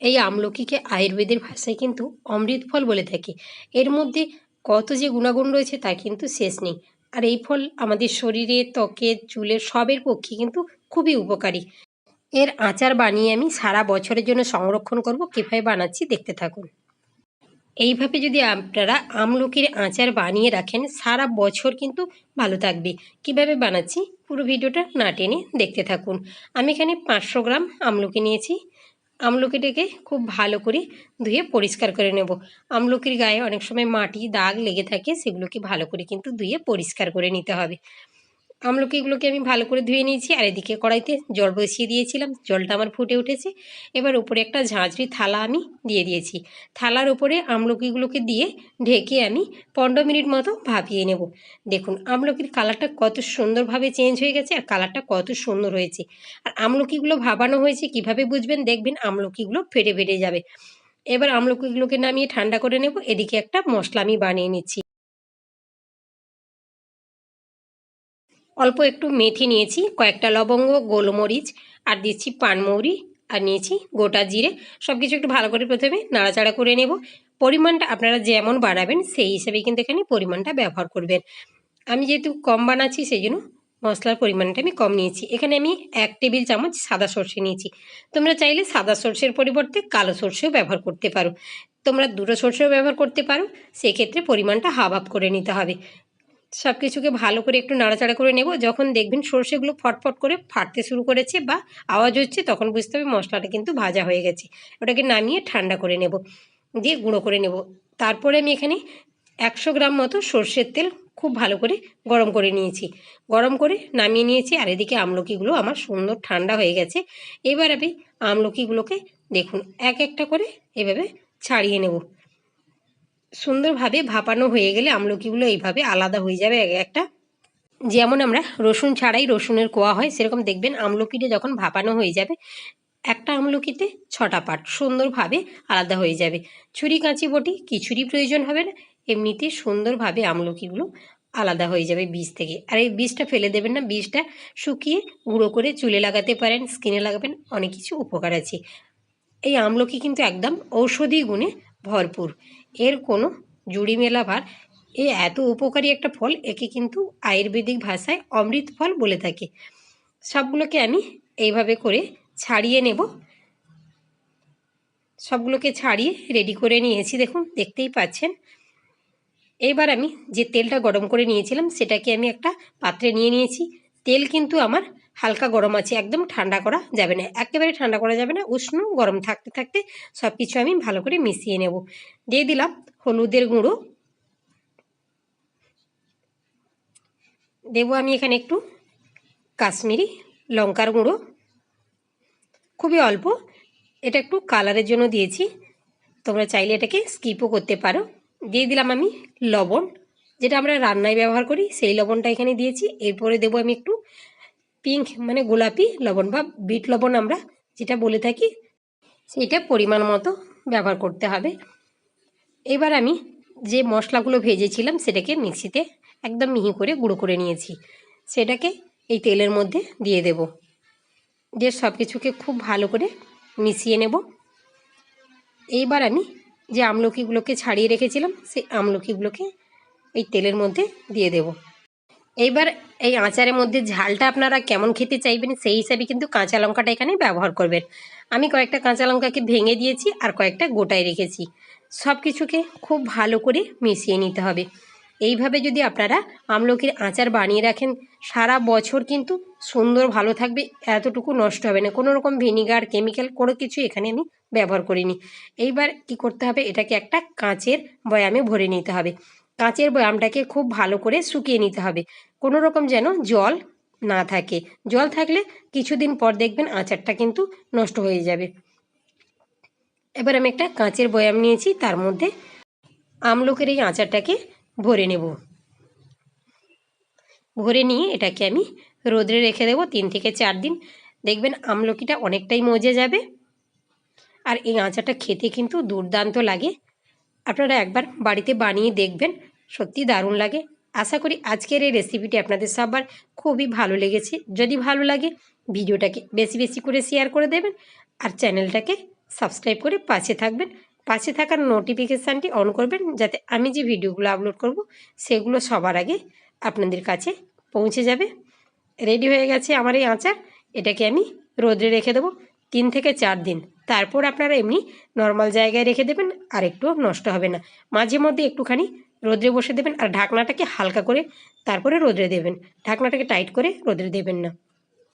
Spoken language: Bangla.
এই আমলকিকে আয়ুর্বেদের ভাষায় কিন্তু অমৃত ফল বলে থাকে। এর মধ্যে কত যে গুণাগুণ রয়েছে তা কিন্তু শেষ নেই। আর এই ফল আমাদের শরীরে ত্বকের চুলের সবের পক্ষে কিন্তু খুবই উপকারী। এর আচার বানিয়ে আমি সারা বছরের জন্য সংরক্ষণ করব। কীভাবে বানাচ্ছি দেখতে থাকুন। এইভাবে যদি আপনারা আমলকির আচার বানিয়ে রাখেন, সারা বছর কিন্তু ভালো থাকবে। কীভাবে বানাচ্ছি? পুরো ভিডিওটা না টেনে দেখতে থাকুন। আমি এখানে পাঁচশো গ্রাম আমলকি নিয়েছি। আমলকিটাকে খুব ভালো করে ধুয়ে পরিষ্কার করে নেব। আমলকির গায়ে অনেক সময় মাটি, দাগ লেগে থাকে, সেগুলোকে ভালো করে কিন্তু ধুয়ে পরিষ্কার করে নিতে হবে। আমলকিগুলোকে আমি ভালো করে ধুয়ে নিয়েছি, আর এদিকে কড়াইতে জল বসিয়ে দিয়েছিলাম, জলটা আমার ফুটে উঠেছে। এবার উপরে একটা ঝাঁঝরি থালা আমি দিয়ে দিয়েছি। থালার উপরে আমলকিগুলোকে দিয়ে ঢেকে আমি পনেরো মিনিট মতো ভাপিয়ে নেব। দেখুন, আমলকির কালারটা কত সুন্দরভাবে চেঞ্জ হয়ে গেছে আর কালারটা কত সুন্দর হয়েছে। আর আমলকিগুলো ভাবানো হয়েছে, কীভাবে বুঝবেন? দেখবেন আমলকিগুলো ফেটে ফেটে যাবে। এবার আমলকিগুলোকে নামিয়ে ঠান্ডা করে নেব। এদিকে একটা মশলা আমি বানিয়ে নিচ্ছি। অল্প একটু মেথি নিয়েছি, কয়েকটা লবঙ্গ, গোলমরিচ, আর দিচ্ছি পানমৌরি আর নিয়েছি গোটা জিরে। সব কিছু একটু ভালো করে প্রথমে নাড়াচাড়া করে নেব। পরিমাণটা আপনারা যেমন বানাবেন সেই হিসাবে কিন্তু এখানে পরিমাণটা ব্যবহার করবেন। আমি যেহেতু কম বানাচ্ছি, সেই জন্য মশলার পরিমাণটা আমি কম নিয়েছি। এখানে আমি এক টেবিল চামচ সাদা সর্ষে নিয়েছি। তোমরা চাইলে সাদা সর্ষের পরিবর্তে কালো সর্ষেও ব্যবহার করতে পারো। তোমরা দুটো সর্ষেও ব্যবহার করতে পারো, সেক্ষেত্রে পরিমাণটা হাফ হাফ করে নিতে হবে। সব কিছুকে ভালো করে একটু নাড়াচাড়া করে নেব। যখন দেখবেন সর্ষেগুলো ফটফট করে ফাটতে শুরু করেছে বা আওয়াজ হচ্ছে, তখন বুঝতে হবে মশলাটা কিন্তু ভাজা হয়ে গেছে। ওটাকে নামিয়ে ঠান্ডা করে নেব, দিয়ে গুঁড়ো করে নেব। তারপরে আমি এখানে একশো গ্রাম মতো সর্ষের তেল খুব ভালো করে গরম করে নিয়েছি। গরম করে নামিয়ে নিয়েছি আর এদিকে আমলকিগুলো আমার সুন্দর ঠান্ডা হয়ে গেছে। এবার আমি আমলকিগুলোকে দেখুন, এক একটা করে এভাবে ছাড়িয়ে নেব। সুন্দরভাবে ভাপানো হয়ে গেলে আমলকিগুলো এইভাবে আলাদা হয়ে যাবে। এক একটা যেমন আমরা রসুন ছাড়াই রসুনের কোয়া হয়, সেরকম দেখবেন আমলকিটা যখন ভাপানো হয়ে যাবে, একটা আমলকিতে ছটা পাট সুন্দরভাবে আলাদা হয়ে যাবে। ছুরি, কাঁচি, বটি কিছুরই প্রয়োজন হবে না, এমনিতে সুন্দরভাবে আমলকিগুলো আলাদা হয়ে যাবে বীজ থেকে। আর এই বীজটা ফেলে দেবেন না, বীজটা শুকিয়ে গুঁড়ো করে চুলে লাগাতে পারেন, স্কিনে লাগাবেন, অনেক কিছু উপকার আছে। এই আমলকি কিন্তু একদম ঔষধি গুণে ভরপুর। এর কোনো জুড়ি মেলা ভার এ এত উপকারী একটা ফল একে কিন্তু আয়ুর্বেদিক ভাষায় অমৃত ফল বলে থাকে। সবগুলোকে আমি এইভাবে করে ছাড়িয়ে নেব। সবগুলোকে ছাড়িয়ে রেডি করে নিয়েছি, দেখুন, দেখতেই পাচ্ছেন। এবার আমি যে তেলটা গরম করে নিয়েছিলাম, সেটাকে আমি একটা পাত্রে নিয়ে নিয়েছি। তেল কিন্তু আমার হালকা গরম আছে, একদম ঠান্ডা করা যাবে না। একেবারে ঠান্ডা করা যাবে না, উষ্ণ গরম থাকতে থাকতে সব কিছু আমি ভালো করে মিশিয়ে নেব। দিয়ে দিলাম হলুদের গুঁড়ো। দেবো আমি এখানে একটু কাশ্মীরি লঙ্কার গুঁড়ো। খুবই অল্প, এটা একটু কালারের জন্য দিয়েছি। তোমরা চাইলে এটাকে স্কিপও করতে পারো। দিয়ে দিলাম আমি লবণ, যেটা আমরা রান্নায় ব্যবহার করি, সেই লবণটা এখানে দিয়েছি। এরপরে দেবো আমি একটু পিঙ্ক মানে গোলাপি লবণ বা বিট লবণ আমরা যেটা বলে থাকি সেইটা পরিমাণ মতো ব্যবহার করতে হবে। এবার আমি যে মশলাগুলো ভেজেছিলাম সেটাকে মিক্সিতে একদম মিহি করে গুঁড়ো করে নিয়েছি। সেটাকে এই তেলের মধ্যে দিয়ে দেব। দিয়ে সব কিছুকে খুব ভালো করে মিশিয়ে নেব। এইবার আমি যে আমলকিগুলোকে ছাড়িয়ে রেখেছিলাম, সেই আমলকিগুলোকে এই তেলের মধ্যে দিয়ে দেব। এইবার এই আচারের মধ্যে ঝালটা আপনারা কেমন খেতে চাইবেন সেই হিসাবে কিন্তু কাঁচা লঙ্কাটা এখানে ব্যবহার করবেন। আমি কয়েকটা কাঁচা লঙ্কাকে ভেঙে দিয়েছি আর কয়েকটা গোটায় রেখেছি। সব কিছুকে খুব ভালো করে মিশিয়ে নিতে হবে। এইভাবে যদি আপনারা আমলকির আচার বানিয়ে রাখেন, সারা বছর কিন্তু সুন্দর ভালো থাকবে, এতটুকু নষ্ট হবে না। কোনো রকম ভিনিগার, কেমিক্যাল কোনো কিছু এখানে আমি ব্যবহার করিনি। এইবার কি করতে হবে, এটাকে একটা কাঁচের বয়ামে ভরে নিতে হবে। কাঁচের বয়ামটাকে খুব ভালো করে শুকিয়ে নিতে হবে। কোনো রকম যেন জল না থাকে। জল থাকলে কিছুদিন পর দেখবেন আচারটা কিন্তু নষ্ট হয়ে যাবে। এবার আমি একটা কাঁচের বয়াম নিয়েছি, তার মধ্যে আমলকের এই আচারটাকে ভরে নেব। ভরে নিয়ে এটাকে আমি রোদ্রে রেখে দেবো তিন থেকে চার দিন। দেখবেন আমলকিটা অনেকটাই মজে যাবে। আর এই আচারটা খেতে কিন্তু দুর্দান্ত লাগে। আপনারা একবার বাড়িতে বানিয়ে দেখবেন। সত্যি দারুণ লাগে। আশা করি আজকের এই রেসিপিটি আপনাদের সবার খুবই ভালো লেগেছে। যদি ভালো লাগে, ভিডিওটাকে বেশি বেশি করে শেয়ার করে দেবেন আর চ্যানেলটাকে সাবস্ক্রাইব করে পাশে থাকবেন। পাশে থাকার নোটিফিকেশানটি অন করবেন যাতে আমি যে ভিডিওগুলো আপলোড করব, সেগুলো সবার আগে আপনাদের কাছে পৌঁছে যাবে। রেডি হয়ে গেছে আমার এই আচার। এটাকে আমি রোদ্রে রেখে দেবো তিন থেকে চার দিন। তারপর আপনারা এমনি নর্মাল জায়গায় রেখে দেবেন আর একটুও নষ্ট হবে না। মাঝে মধ্যে একটুখানি রোদ্রে বসে দেবেন আর ঢাকনাটাকে হালকা করে তারপরে রোদ্রে দেবেন। ঢাকনাটাকে টাইট করে রোদ্রে দেবেন না।